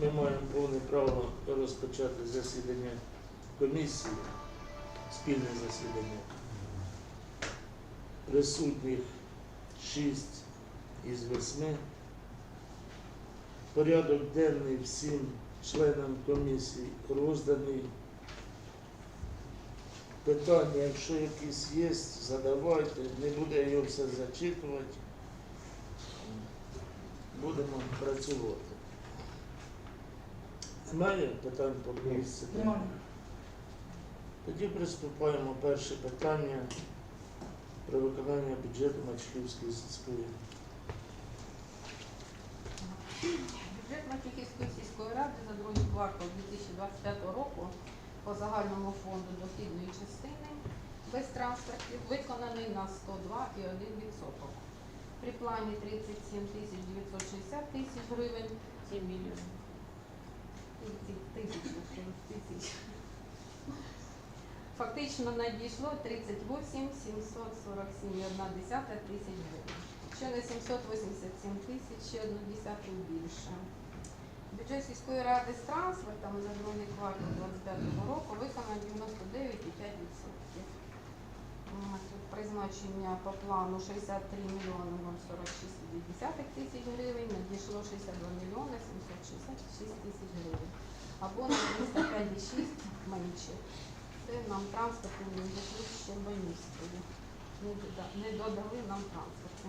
Ми маємо повне право розпочати засідання комісії, спільне засідання. Присутніх шість із восьми. Порядок денний всім членам комісії розданий. Питання, якщо якісь є, задавайте, не буде його все зачитувати. Будемо працювати. Немає питань по місці? Немає. Тоді приступаємо. Перше питання про виконання бюджету Мачківської сільської. Бюджет Матюківської сільської ради за другий квартал 2025 року по загальному фонду дохідної частини без трансфертів виконаний на 102,1%. При плані 37 тисяч 960 тисяч гривень 7 мільйонів. Тисяч, тисяч. Фактично надійшло 38 747,1 тисяч гривень. Ще на 787 тисяч, ще одну десяту більше. Бюджет сільської ради з трансфертами на другий квартал 2025 року виконано 99,5%. Тут призначення по плану 63 мільйони 046 тисяч гривень, надійшло 62 мільйони 766 тисяч гривень. Або на 305,6 менше. Нам дійшли ще Банівської. Не додали нам транспорту.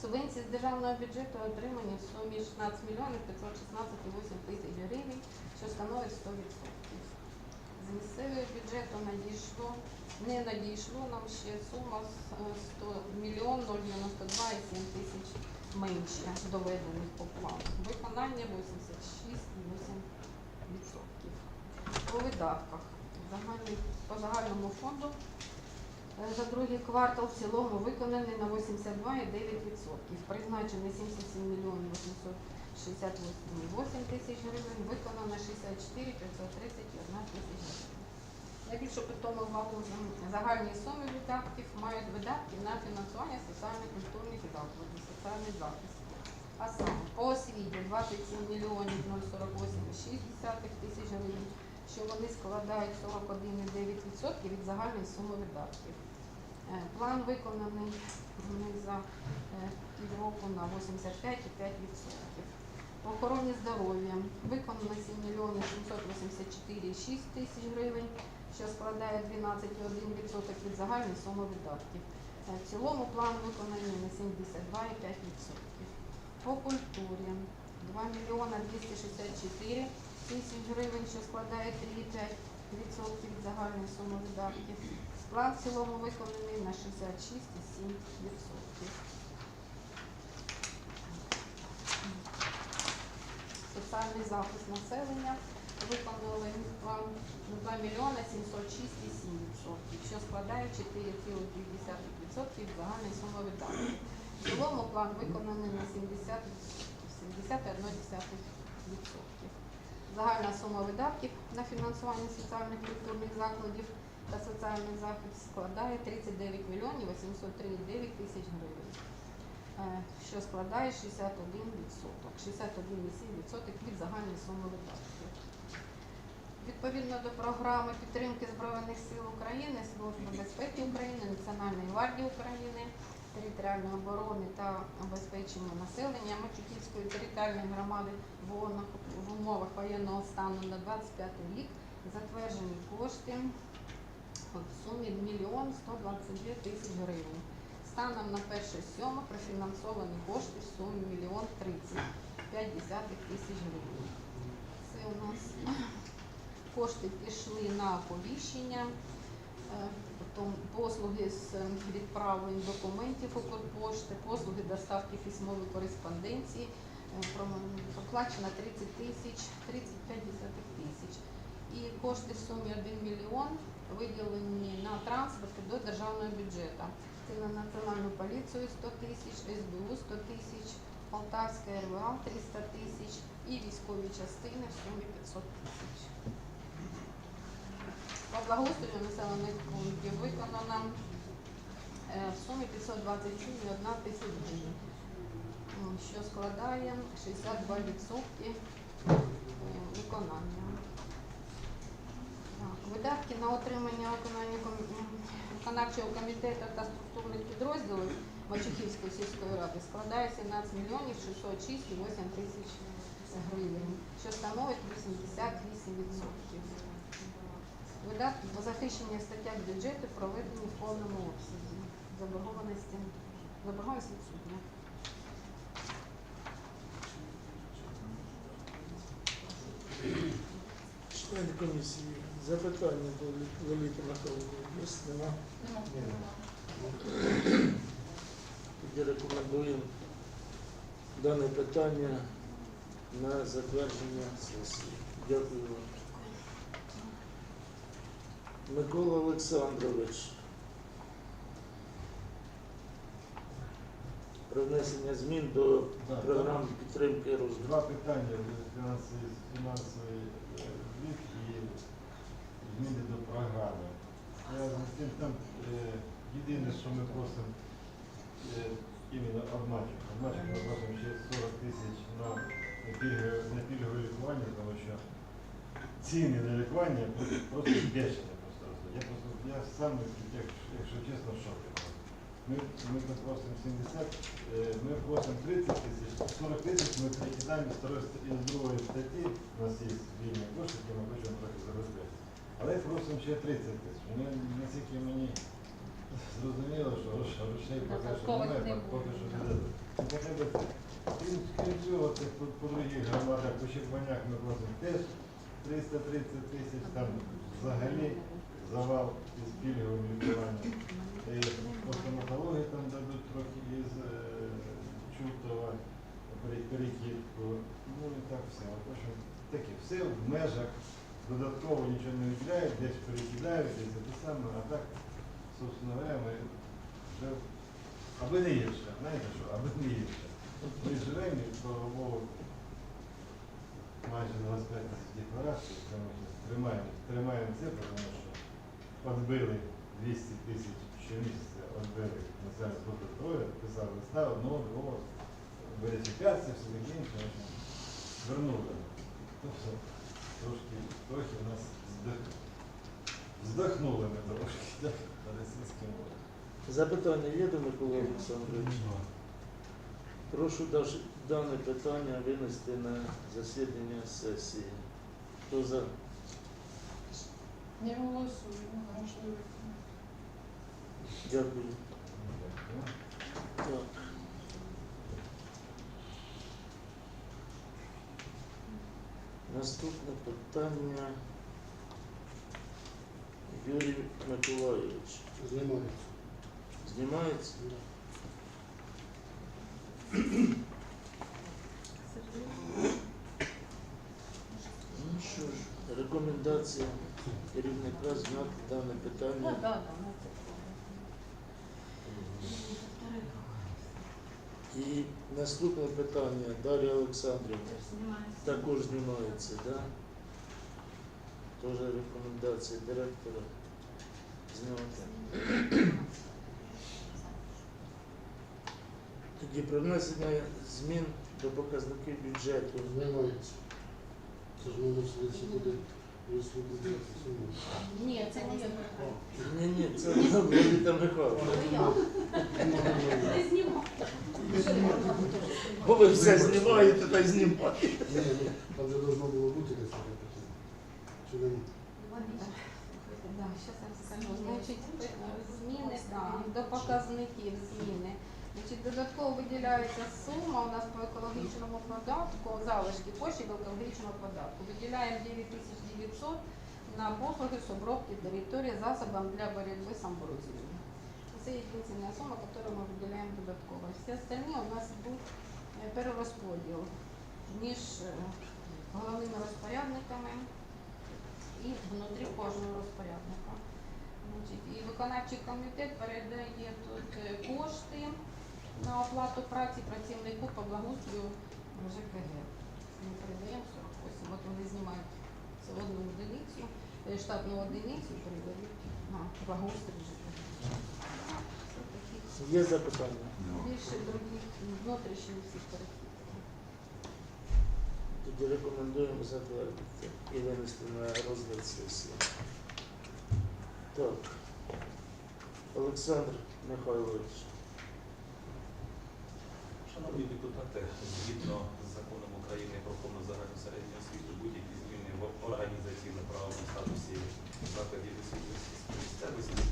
Субвенції з державного бюджету отримані в сумі 16 мільйонів 516,8 тисяч гривень, що становить 100%. З місцевого бюджету надійшло, не надійшло нам ще сума е, 100 мільйон 092,7 тисяч менше доведених по плану. Виконання 86,8%. По видатках загальний, по загальному фонду Е, За другий квартал в цілому виконаний на 82,9%. Призначено 77 мільйонів 868 тисяч гривень, виконано 64 531 тисяч гривень. Найбільшу питому увагу за- загальні суми видатків мають видатки на фінансування соціально-культурних закладів, соціальний захист. А саме по освіті 27 мільйонів 048,6 тисяч що вони складають 41,9% від загальної суми видатків. Е, План виконаний за е, півроку на 85,5%. По охороні здоров'я виконано 7 мільйонів 784,6 тисяч гривень, що складає 12,1% від загальної суми видатків. Е, В цілому план виконаний на 72,5%. По культурі 2 мільйона 264 тисяч гривень, що складає 3,5% від загальної суми видатків. План в цілому виконаний на 66,7%. Соціальний захист населення виконали план на 2 мільйони 706,7%, що складає 4,2% загальної суми видатків. В цілому план виконаний на 70 71,1%. Загальна сума видатків на фінансування соціальних культурних закладів та соціальний захист складає 39 мільйонів 803,9 тисяч гривень, е, що складає 61%, 61,7% від загальної суми видатків. Відповідно до програми підтримки Збройних сил України, Служби безпеки України, Національної гвардії України, територіальної оборони та обезпечення населення Мачуківської територіальної громади в умовах- воєнного стану на 25 рік затверджені кошти в сумі 1 мільйон 122 тисяч гривень. Станом на 1.7 профінансовані кошти в сумі 1 мільйон 35 тисяч гривень. Це у нас кошти пішли на оповіщення, е, послуги з е, відправлень документів Укрпошти, послуги доставки письмової кореспонденції, е, проплачено 30 тисяч, 35 десятих тисяч. І кошти в сумі 1 мільйон виділені на транспорти до державного бюджету. Це на національну поліцію 100 тисяч, СБУ 100 тисяч, Полтавська РВА 300 тисяч і військові частини в сумі 500 тисяч. По благоустрою населених пунктів виконано е, в сумі 527,1 тисяч гривень, що складає 62% е, виконання. Видатки на отримання виконання виконавчого комітету та структурних підрозділів Мачухівської сільської ради складає 17 мільйонів 606,8 тисяч гривень, що становить 88%. Видатки по захищенню статтях бюджету проведені в повному обсязі. Заборгованості заборгованість відсутня. Члени комісії, запитання до Лоліти Михайлової є? Нема? Тоді рекомендуємо дане питання на затвердження сесії. Дякую вам. Микола Олександрович. Про внесення змін до Так, програм підтримки розвитку. Два питання фінансовий, фінансовий е, звіт і зміни до програми. Зв'язано з тим, там е, єдине, що ми просимо е, іменно обмачок. Обмачок ми просимо ще 40 тисяч на пільгове, на пільгове лікування, тому що ціни на лікування просто бешені просто ростуть. Я сам, якщо чесно, в шокі. Ми, ми просимо 70, е, ми просимо 30 тисяч, 40 тисяч ми перекидаємо з другої статті, у нас є вільні кошти, які ми хочемо трохи забезпечити. Але просимо ще 30 тисяч. Ми, наскільки мені зрозуміло, що грош- грошей поки що немає, поки що не дадуть. Хоча б. Крім, крім цього, це по, по других громадах, по Щербанях ми просимо теж 330 тисяч, там взагалі завал із пільговим лікуванням. По стоматології там дадуть трохи із е, Чутова перекидку. Ну і так все. Таке, все в межах, додатково нічого не виділяють, десь перекидають, десь те саме, а так, собственно говоря, ми вже аби не гірше, знаєте що, аби не гірше. Ми живемо слава Богу, майже 25 тисяч декларацій, тримаємо, тримаємо це, тому що відбили 200 тисяч щомісяця, відбили Національну службу здоров'я, писали листа, одного, другого, верифікація, все таке інше. Вернули. Тобто трошки, трохи у нас здих- здихнули ми трошки, так, на російській мові. Запитання є до Миколи Олександровича? Прошу дане питання винести на засідання сесії. Хто за? Не голосуємо, можливо. Дякую. Дякую. Так. Наступне питання. Юрій Миколайович. Знімається. Знімається? Ну Керівника зняти дане Ну, питання. да, да, ну, І наступне питання Дар'я Олександрівна. Також знімається, так? Да? Теж рекомендація директора зняти. Тоді про внесення змін до показників бюджету. Знімається. Це ж сюди вислухати. Ні, це не я. Ні, ні, це Лоліта Михайловна. Не знімав. Бо ви все знімаєте та й знімаєте. Ні, ну, там же должно було бути десь таке питання. Чи не? Да, щас я скажу. Значить, е, зміни да, до показників зміни. Значить, додатково виділяється сума у нас по екологічному податку, залишки коштів екологічного податку. Виділяємо 9900 на послуги з обробки території засобам для боротьби з амброзією. Це єдина сума, яку ми виділяємо додатково. Всі остальні у нас йдуть е, перерозподіл між е, головними розпорядниками і внутрі кожного розпорядника. І виконавчий комітет передає тут е, кошти на оплату праці працівнику по благоустрою ЖКГ. Ми передаємо 48. От вони знімають це одну одиницю, е, штатну одиницю передають на благоустрій ЖКГ. Є запитання? більше других внутрішніх всіх перехідів. Тоді рекомендуємо затвердити і винести на розгляд сесії. Так. Олександр Михайлович. Шановні депутати, згідно з законом України про повну загальну середню освіту, будь-які зміни в організаційно-правовому статусі закладів сільської місцевості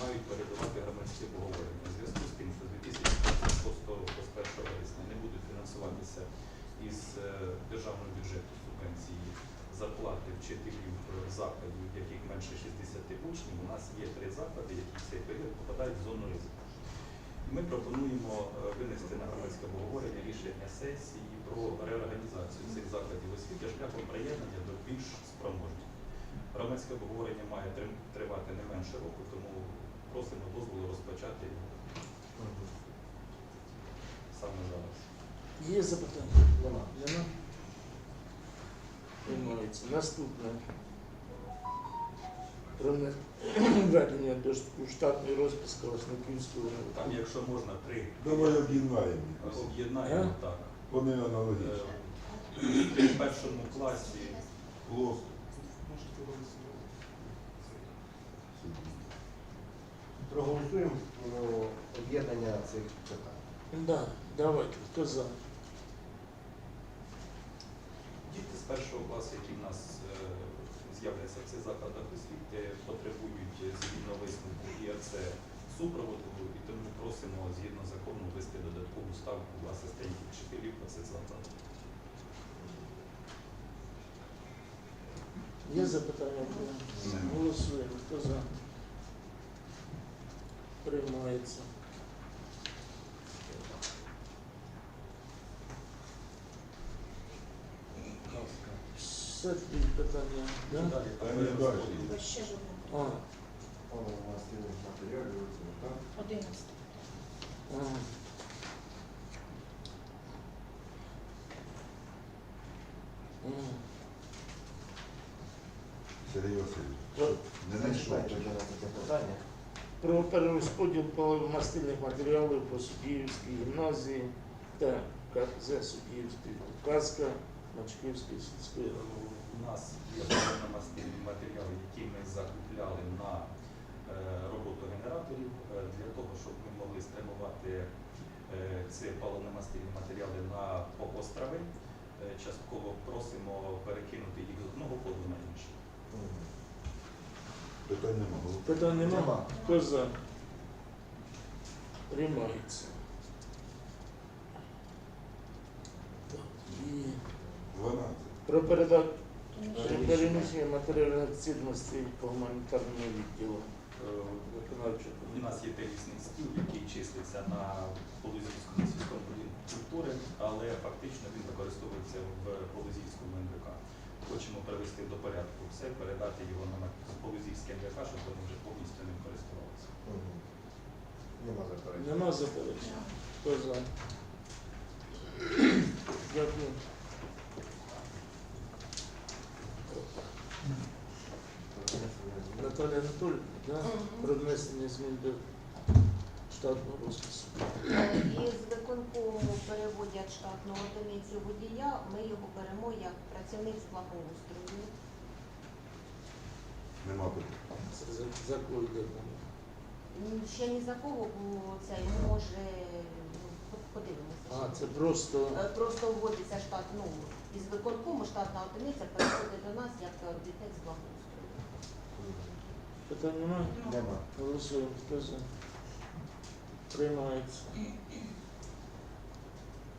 мають передавати громадські обговорення. У зв'язку з тим, що з 2016 року з 1 вересня не будуть фінансуватися із е, державного бюджету субвенції зарплати вчителів закладів, яких менше 60 учнів. У нас є три заклади, які в цей період попадають в зону ризику. Ми пропонуємо е, винести на громадське обговорення рішення сесії про реорганізацію цих закладів освіти шляхом приєднання до більш спроможних. Громадське обговорення має тривати не менше року, тому просимо дозволу розпочати саме зараз. Є запитання? Нема. Нема? Приймається. Наступне. Про введення до штатної розписки Васниківського Там, якщо можна, три Давай об'єднаємо. е, об'єднаємо А? так. Вони Е, аналогічні. В першому класі Плоско. Проголосуємо про об'єднання цих питань. Да, давайте. Хто за? Діти з першого класу, які в нас е, з'являться в цих закладах освіти, потребують згідно висновку ІРЦ супроводу, і тому просимо згідно закону ввести додаткову ставку асистентів вчителів по цих закладах. Є запитання? Голосуємо. Хто за? Приймається. Все тобі питання, да? Та. Ще ж. А, Воно у нас є матеріалів, так? Одинадцяте. а. М. Сергій Васильович. Про- Не знайшов. Зачитайте тоді на це питання. Про перерозподіл паливно-мастильних матеріалів по Судіївській гімназії та КЗ Судіївської Казка Мачківської сільської ради. У нас є матеріали, які ми закупляли на е, роботу генераторів е, для того, щоб ми могли спрямувати е, ці паливно-мастильні матеріали на острови. Е, Частково просимо перекинути їх з одного коду на інший. Питань немає. Питань нема? Нема. Хто за? Приймається. Так, і 12. про передачу Переміщення. матеріальних цінностей по гуманітарному відділу. Е, У нас є тенісний стіл, який числиться на Полузівському сільському будинку культури, але фактично він використовується в Полузівському НВК. Хочемо привести до порядку все, передати його на Полузівське НВК, щоб вони вже повністю ним користувалися. Нема заперечень. Нема заперечень. Дякую. Наталія Анатольовна, да? Про внесення змін до штатного розпису. Е, Із виконкому переводять штатну одиницю водія, ми його беремо як працівник з благоустрою. Нема питань. Це за, за кого йде Ще ні за кого, бо це може ну, по- подивимося. А, це просто Е, Просто вводиться штат, ну, із виконкому штатна одиниця переходить до нас як робітник з благоустрою. Питань немає? Нема. Голосуємо. Хто за? Приймається.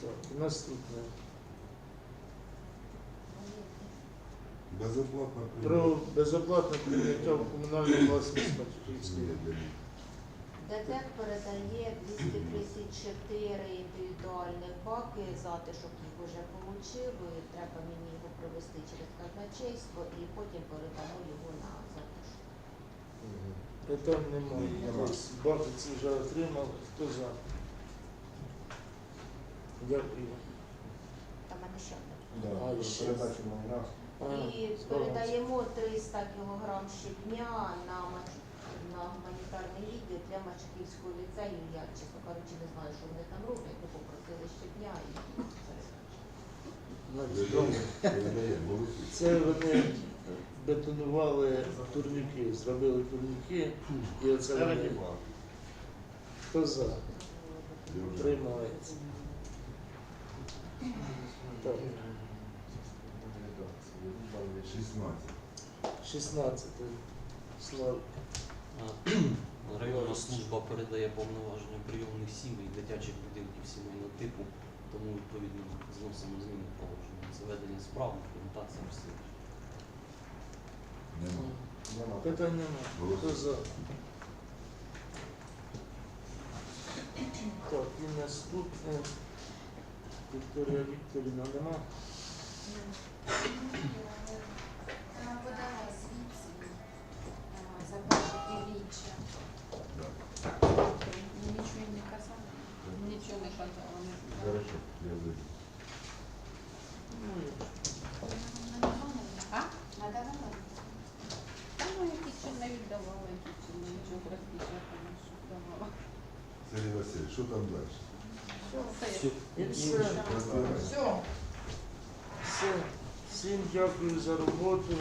Так, наступне. Безоплатно Про безоплатне прийняття в комунальну власність Матюківської. ДТЕК передає 234 індивідуальних баки, затишок їх вже отримав, треба мені його провести через казначейство і потім передамо його на затишок. Питань немає. Нема. Це вже отримали. Хто за? Дякую. Там мене ще одне. Да. А, ще. Передачу майна. А, І передаємо 300 кг щодня на, Мач- на гуманітарний відділ для Мачківського ліцею. Я, чесно кажучи, не знаю, що вони там роблять, ми попросили щодня і передачу. Значить. Це вони бетонували турніки, зробили турніки, і оце Це вони хто за приймається. Так, 16. 16 Слав. Районна служба передає повноваження прийомних сімей, дитячих будинків сімейного типу, тому відповідно зносимо зміни положення. Заведення справ, документація все. Нема. Нема. Питань нема. Хто за? Так, і наступне. Вікторія Вікторівна нема. Вона подала звідси а, за перше півріччя. Нічого не казали. Нічого не казала. Хорошо, я вийду. Ну, А? Надавала? Та ну якісь ще не віддавала, якісь ще не нічого розпечатано, що давала. Сергій Васильович, що там далі? Все. І. Все. Все. Всім дякую за роботу.